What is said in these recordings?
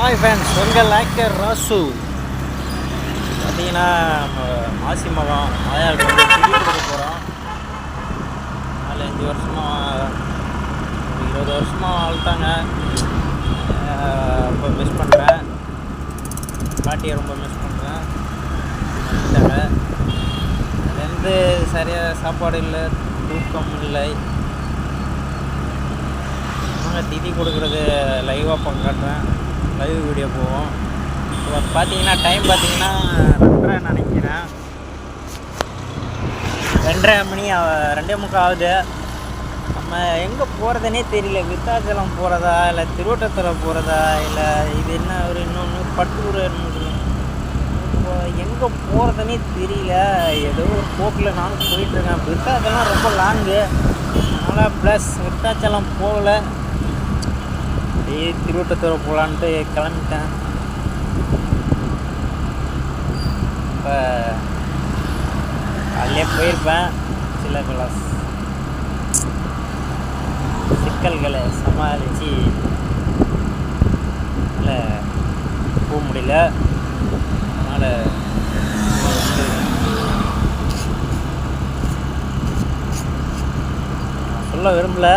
Hi friends உங்கள் actor Rasu. பார்த்தீங்கன்னா மாசி மகம் மாயாவுக்கு வந்து கொடுக்க போகிறோம் நாலு அஞ்சு வருஷமாக ஒரு இருபது வருஷமாக வாழ்த்தாங்க ரொம்ப மிஸ் பண்ணுறேன் பாட்டியை ரொம்ப மிஸ் பண்ணுறேன் வந்துட்டாங்க அதுலேருந்து சரியாக சாப்பாடு இல்லை தூக்கம் இல்லை. நாங்கள் திதி கொடுக்குறது லைவாக பங்காட்டுறேன் லைவ் வீடியோ போவோம். இப்போ பார்த்தீங்கன்னா டைம் பார்த்தீங்கன்னா ரெண்டரை நினைக்கிறேன். ரெண்டரை மணி ரெண்டே முக்கால் ஆகுது. நம்ம எங்கே போகிறதுனே தெரியல. விருத்தாச்சலம் போகிறதா இல்லை திருவட்டத்தில் போகிறதா இல்லை இது என்ன ஒரு இன்னொன்று பட்டூர் இப்போ எங்கே போகிறதுனே தெரியல. ஏதோ ஒரு போக்கில் நானும் போயிட்டுருக்கேன் விருத்தாச்சலம் ரொம்ப லாங்கு அதனால் ப்ளஸ் விருத்தாச்சலம் போகலை. அப்படியே திருவட்டத்துறை போகலான்ட்டு கிளம்பிட்டேன் இப்போ காலையிலே போயிருப்பேன் சில பல சிக்கல்களை சமாளித்து இல்லை போக முடியல அதனால் நான் சொல்ல விரும்பலை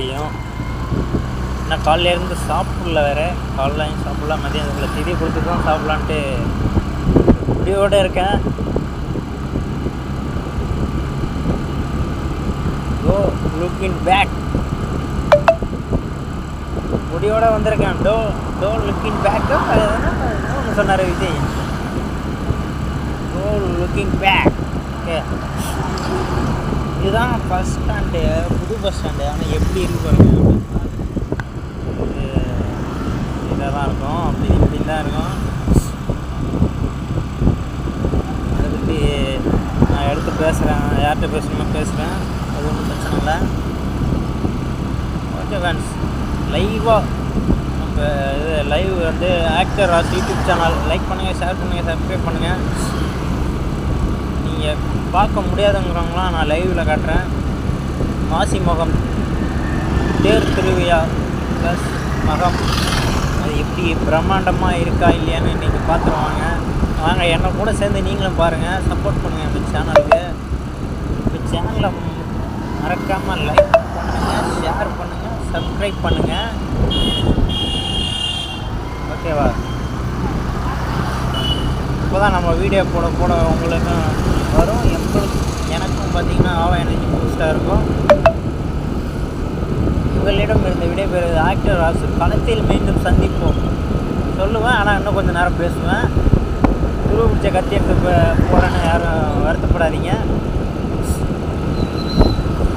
முடியும். ஆனால் நான் இருந்து சாப்பிடல வேறு. காலைலையும் சாப்பிடல மதியம் திதி கொடுத்து தான் சாப்பிட்லான்ட்டு முடிவோடு இருக்கேன். கோ லுக்கிங் பேக் முடியோட வந்திருக்கேன். டோ டோ லுக்கிங் பேக்கு ஒன்று சொன்னார் விஜய். டோ லுக்கிங் பேக் ஓகே இதுதான் பஸ் ஸ்டாண்டு புது பஸ் ஸ்டாண்டு ஆனால் எப்படி இருக்கு பாருங்க இது இதாக தான் இருக்கும். அப்படி இப்படி தான் இருக்கும். அதை பற்றி நான் எடுத்து பேசுகிறேன் யார்கிட்ட பேசணுமோ பேசுகிறேன் அது ஒன்றும் பிரச்சனை இல்லை. ஓகே ஃப்ரெண்ட்ஸ் லைவாக நம்ம இது லைவ் வந்து actor Ras YouTube channel like பண்ணுங்கள் ஷேர் பண்ணுங்கள் சப்ஸ்கிரைப் பண்ணுங்கள் நீங்கள் பார்க்க முடியாதுங்கிறவங்களாம் நான் லைவில் காட்டுறேன். மாசி மகம் தேர் திருவிழா ப்ளஸ் மகம். அது எப்படி பிரம்மாண்டமாக இருக்கா இல்லையான்னு இன்றைக்கி பார்த்துருவாங்க வாங்க. என்னை கூட சேர்ந்து நீங்களும் பாருங்கள் சப்போர்ட் பண்ணுங்கள் இந்த சேனலுக்கு இந்த சேனலை மறக்காமல் லைக் பண்ணுங்கள் ஷேர் பண்ணுங்கள் சப்ஸ்கிரைப் பண்ணுங்கள் ஓகேவா இப்போ தான் நம்ம வீடியோ போட போட உங்களுக்கும் வரும். எங்களுக்கு எனக்கும் பார்த்தீங்கன்னா ஆவா எனர்ஜி பூஸ்டாக இருக்கும். உங்களிடம் இருந்து விடைபெறுவது ஆக்டர் ராசு களத்தில் மீண்டும் சந்திப்போம். சொல்லுவேன் ஆனால் இன்னும் கொஞ்சம் நேரம் பேசுவேன். துருவ பிடிச்ச கத்தி எடுத்து போகிறேன்னு யாரும் வருத்தப்படாதீங்க.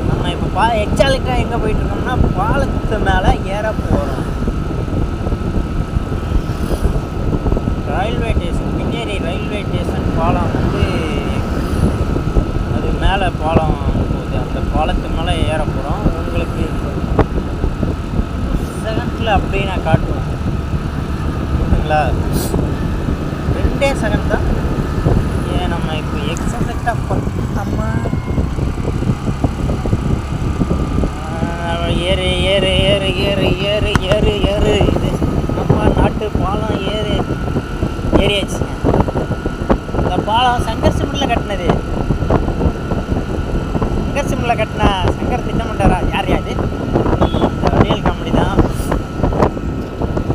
நம்ம இப்போ பா எக்ஸாலிட்டாக எங்கே போயிட்டுருக்கோம்னா பாலத்து மேலே ஏற போகிறோம் railway station Ponneri railway station பாலம் வந்து மேலே பாலம் போகுது அந்த பாலத்து மேலே ஏற போகிறோம் உங்களுக்கு செகண்டில் அப்படியே நான் காட்டுவேன். ஓகேங்களா ரெண்டே செகண்ட் தான். ஏன் நம்ம இப்போ எக்ஸாக்டாக நம்ம ஏறு ஏறு ஏறு ஏறு ஏறு ஏறு ஏறு. இது நம்ம நாட்டு பாலம் ஏறு ஏறியாச்சுங்க. இந்த பாலம் சங்கர் சிமெண்ட்டில் கட்டினது. சங்கர் சிம்மில் கட்டின சங்கர் திட்டமிட்டாரா யார் யார் இந்த வடியல் காமெடி தான்.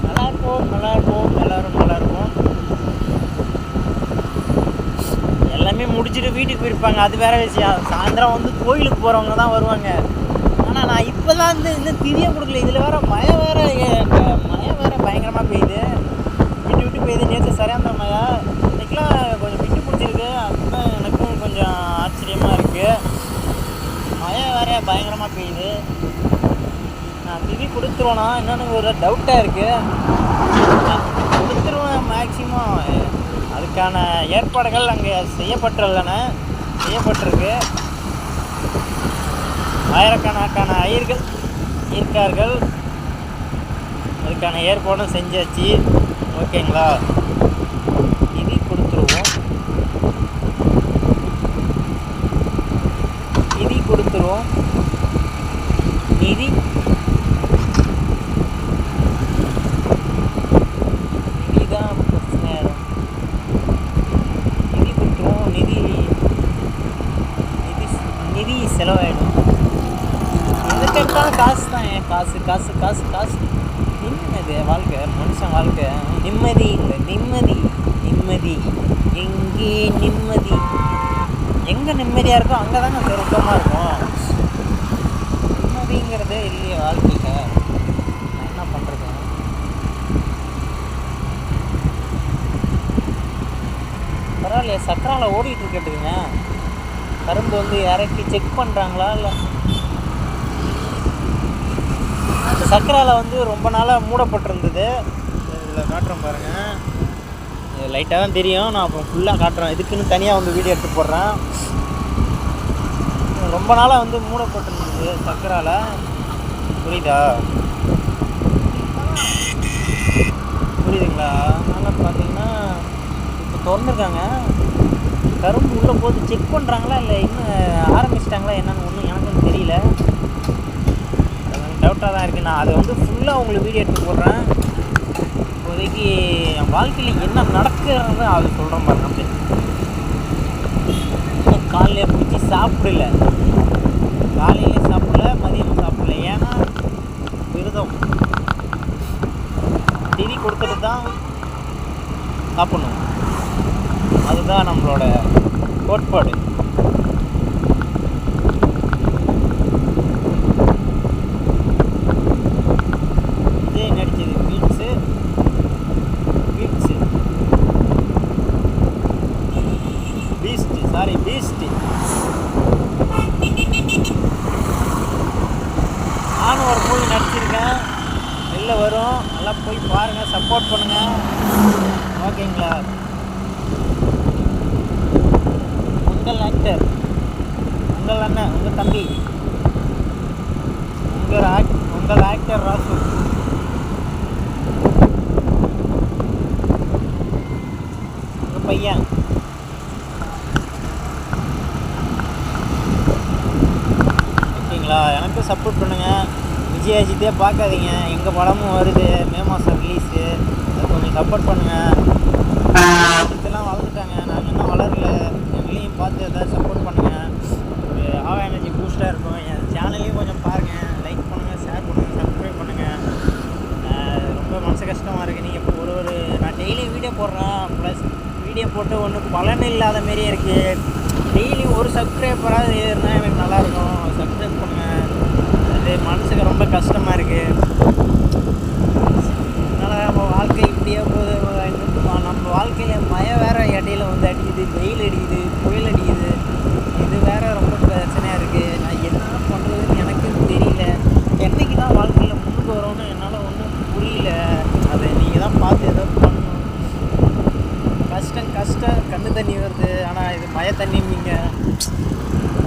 நல்லா இருக்கும் நல்லா இருக்கும் நல்லா இருக்கும் எல்லாமே முடிச்சுட்டு வீட்டுக்கு போயிருப்பாங்க. அது வேற விஷயம். சாயந்தரம் வந்து கோயிலுக்கு போகிறவங்க தான் வருவாங்க. ஆனால் நான் இப்போ தான் வந்து இன்னும் திரிய கொடுக்கல. இதில் வேற மழை வேற மழை வேற பயங்கரமாக பெய்யுது. விட்டு விட்டு பெய்யுது. நேற்று சரியான மழை. இன்றைக்கெலாம் கொஞ்சம் விட்டு பிடிச்சிருக்கு. அதுதான் எனக்கும் கொஞ்சம் ஆச்சரியமாக இருக்குது மழை வேற பயங்கரமாக பெய்யுது. நான் திதி கொடுத்துருவேனா? என்னென்னு ஒரு டவுட்டாக இருக்குது கொடுத்துருவேன் மேக்ஸிமம் அதுக்கான ஏற்பாடுகள் அங்கே செய்யப்பட்டுள்ளன. செய்யப்பட்டிருக்கு. ஆயிரக்கணக்கான ஐயர்கள் இருக்கார்கள். அதுக்கான ஏற்பாடும் செஞ்சாச்சு. ஓகேங்களா? நிதி செலவாயிடும் எதுக்கு எடுத்தாலும் காசு தான் ஏன் காசு காசு காசு காசு? நிம்மதி வாழ்க்கை மனுஷன் வாழ்க்கை. நிம்மதி இல்லை நிம்மதி நிம்மதி. எங்கே நிம்மதி? எங்கே நிம்மதியாக இருக்கோ அங்கே தாங்க சொர்க்கமாக இருக்கும். நிம்மதிங்கிறதே இல்லையே வாழ்க்கையில். நான் என்ன பண்ணுறது பரவாயில்லையே சக்கரால ஓடிட்டு இருக்கட்டுங்க கரும்பு வந்து இறக்கி செக் பண்ணுறாங்களா இல்லை? அந்த சக்கரால வந்து ரொம்ப நாளாக மூடப்பட்டிருந்தது. இதில் காட்டுறேன் பாருங்கள் லைட்டாக தான் தெரியும். நான் அப்புறம் ஃபுல்லாக காட்டுறேன். இதுக்குன்னு தனியாக வந்து வீடியோ எடுத்து போடுறேன். ரொம்ப நாளாக வந்து மூடப்பட்டிருந்தது. சக்கரால? புரியுதா? புரியுதுங்களா? அதனால் பார்த்தீங்கன்னா இப்போ திறந்துருக்காங்க. கரும்பு உள்ளே போது செக் பண்ணுறாங்களா இல்லை இன்னும் ஆரம்பிச்சிட்டாங்களா? என்னன்னு ஒன்றும் எனக்கும் தெரியல. டவுட்டாக தான் இருக்குது நான் அதை வந்து ஃபுல்லாக உங்களுக்கு வீடியோ எடுத்து போடுறேன். இப்போதைக்கு என் வாழ்க்கையில் என்ன நடக்குதுன்னு அது சொல்கிறேன் பாருங்க அப்படியே. இன்னும் பிடிச்சி சாப்பிடல. காலையிலையும் சாப்பிடல மதியம் சாப்பிடல. ஏன்னா விரதம். திதி கொடுத்துட்டு தான் சாப்பிடணும். அதுதான் நம்மளோட கோட்பாடு. வெளில வரும். நல்லா போய் பாருங்கள் சப்போர்ட் பண்ணுங்கள் ஓகேங்களா? உங்கள் ஆக்டர் உங்கள் அண்ணன் உங்கள் தம்பி. உங்கள் ஆக் உங்கள் ஆக்டர் ராசு. உங்கள் பையன். ஓகேங்களா? எனக்கும் சப்போர்ட் பண்ணுங்கள் விஜய் அஜித்தே பார்க்காதீங்க. எங்கள் படமும் வருது. மே மாதம் ரிலீஸு கொஞ்சம் சப்போர்ட் பண்ணுங்கள் இதெல்லாம் வளர்ந்துட்டாங்க. நாங்கள் இன்னும் வளரல. எங்களையும் பார்த்து எதாவது சப்போர்ட் பண்ணுங்கள் ஒரு ஆவா எனர்ஜி பூஸ்ட்டாக இருக்கும். என் சேனலையும் கொஞ்சம் பாருங்கள் லைக் பண்ணுங்கள் ஷேர் பண்ணுங்கள் சப்ஸ்கிரைப் பண்ணுங்கள் ரொம்ப மனசு கஷ்டமாக இருக்குது நீங்கள் இப்போ ஒரு ஒரு நான் டெய்லி வீடியோ போடுறேன். ப்ளஸ் வீடியோ போட்டு ஒன்றுக்கு பலன் இல்லாத மாரியே இருக்குது டெய்லி ஒரு சப்ஸ்கிரைபராக இருந்தால் எனக்கு நல்லாயிருக்கும் சப்ஸ்கிரைப் பண்ணுங்கள் மனசுக்கு ரொம்ப கஷ்டமாக இருக்குது அதனால் நம்ம வாழ்க்கை இப்படியே போகுது. நம்ம வாழ்க்கையில் மழை வேறு இடையில வந்து அடிக்குது. வெயில் அடிக்குது. புயல் அடிக்குது. இது வேறு ரொம்ப பிரச்சனையாக இருக்குது நான் என்ன பண்ணுறதுன்னு எனக்கு தெரியல. என்னைக்கு தான் வாழ்க்கையில் முன்னுக்கு வரோன்னு என்னால் ஒன்றும் புரியல. அதை நீங்கள் தான் பார்த்து ஏதோ பண்ணணும். கஷ்டம் கஷ்டம் கண்ணு தண்ணி வருது. ஆனால் இது மழை நீங்கள்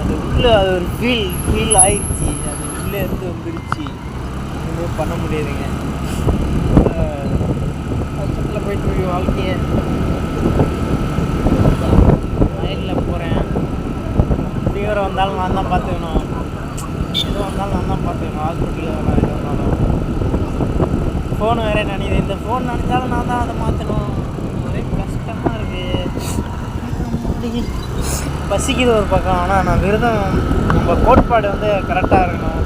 அது உள்ளே அது ஒரு ஃபீல் ஃபீல் ஆயிடுச்சு. அது உள்ளே இருந்து வந்துருச்சு எதுவும் பண்ண முடியாதுங்க. கஷ்டத்தில் போயிட்டு வாழ்க்கையை. வயலில் போகிறேன் ஃபீவர் வந்தாலும் நான் தான் பார்த்துக்கணும். எது வந்தாலும் நான் தான் பார்த்துக்கணும். ஹாஸ்பிட்டலில் எது வந்தாலும் ஃபோன் வேறு நினைக்குது. இந்த ஃபோன் நினச்சாலும் நான் தான் அதை மாற்றணும் ஒரே கஷ்டமாக இருக்குது பசிக்குது ஒரு பக்கம். ஆனால் நான் விரதம் நம்ம கோட்பாடு வந்து கரெக்டாக இருக்கணும்.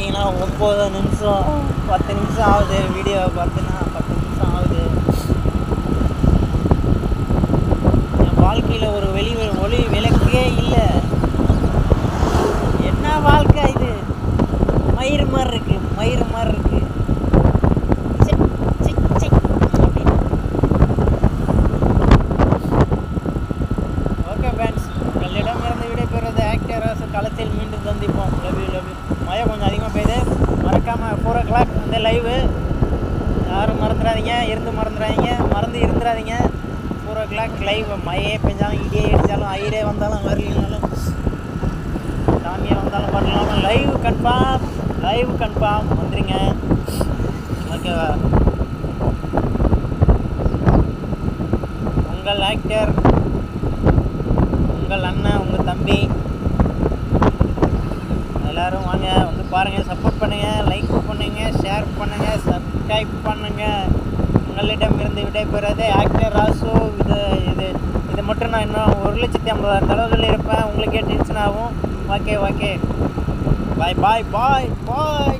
பார்த்தீங்கன்னா ஒம்பது நிமிஷம் பத்து நிமிஷம் ஆகுது வீடியோ பார்த்தீங்கன்னா பத்து நிமிஷம் ஆகுது. என் வாழ்க்கையில் ஒரு வெளி ஒளி விளக்கே இல்லை. என்ன வாழ்க்கை இது? மயிர் மாதிரி இருக்குது மயிர் மாதிரி ஃபோர் லைவ் மழையே பெஞ்சாலும் இடியே அடித்தாலும் ஐரே வந்தாலும் வரலனாலும் சாமியே வந்தாலும் வரலாம் லைவ் கன்ஃபார்ம் லைவ் கன்ஃபார்ம் வந்துடுங்க ஓகேவா உங்கள் ஆக்டர் உங்கள் அண்ணன் உங்கள் தம்பி எல்லோரும் வாங்க. வந்து பாருங்கள் சப்போர்ட் பண்ணுங்கள் லைக் பண்ணுங்கள் ஷேர் பண்ணுங்கள் சப்ஸ்கிரைப் பண்ணுங்கள் உங்களிடம் இருந்து விடைபெறுவது ஆக்டர் ராசு. இது இது இது மட்டும் நான் இன்னும் ஒரு லட்சத்தி ஐம்பதாயிரம் தடவைகள் இருப்பேன் உங்களுக்கே டென்ஷன் ஆகும். ஓகே ஓகே பாய் பாய் பாய் பாய்